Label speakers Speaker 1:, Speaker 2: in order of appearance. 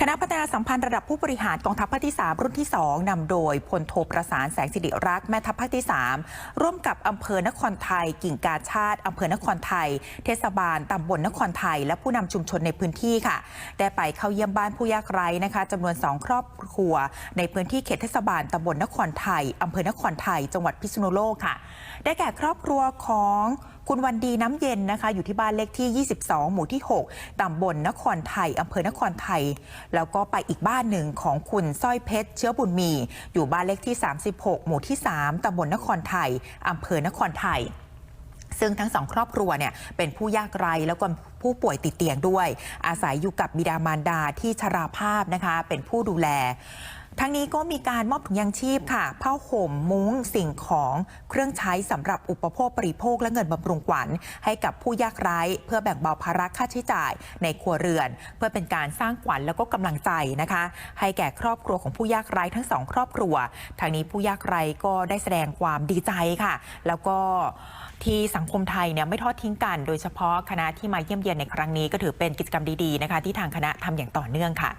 Speaker 1: คณะพัฒนาสัมพันธ์ระดับผู้บริหารกองทัพภาคที่ 3 รุ่นที่ 2นำโดยพลโทประสานแสงสิริรักษ์แม่ทัพภาคที่ 3 ร่วมกับอำเภอนครไทย กิ่งกาชาติอำเภอนครไทย เทศบาลตำบลนครไทย และผู้นำชุมชนในพื้นที่ค่ะ ได้ไปเข้าเยี่ยมบ้านผู้ยากไร้นะคะจำนวน 2 ครอบครัว ในพื้นที่เขตเทศบาลตำบลนครไทยอำเภอนครไทย จังหวัดพิษณุโลกค่ะ ได้แก่ครอบครัวของคุณวันดีน้ำเย็นนะคะ อยู่ที่บ้านเลขที่ 22 หมู่ที่ 6ตำบลนครไทยอำเภอนครไทยแล้วก็ไปอีกบ้านหนึ่งของคุณสร้อยเพชร เชื้อบุญมี อยู่บ้านเลขที่ 36 หมู่ที่ 3ตำบลนครไทยอำเภอนครไทยซึ่งทั้งสองครอบครัวเนี่ยเป็นผู้ยากไร้แล้วก็ผู้ป่วยติดเตียงด้วย อาศัยอยู่กับบิดามารดาที่ชราภาพนะคะ เป็นผู้ดูแล ทั้งนี้ก็มีการมอบถุงยางชีพค่ะผ้าห่มมุ้งสิ่งของเครื่องใช้สำหรับอุปโภคบริโภคและเงินบำรุงขวัญให้กับผู้ยากไร้ เพื่อแบ่งเบาภาระค่าใช้จ่ายในครัวเรือน เพื่อเป็นการสร้างขวัญแล้วก็กำลังใจนะคะ ให้แก่ครอบครัวของผู้ยากไร้ทั้งสองครอบครัวทางนี้ผู้ยากไร้ก็ได้แสดงความดีใจค่ะ แล้วก็ที่สังคมไทยเนี่ยไม่ทอดทิ้งกัน โดยเฉพาะคณะที่มาเยี่ยมเยียนในครั้งนี้ก็ถือเป็นกิจกรรมดีๆนะคะ ที่ทางคณะทำอย่างต่อเนื่องค่ะ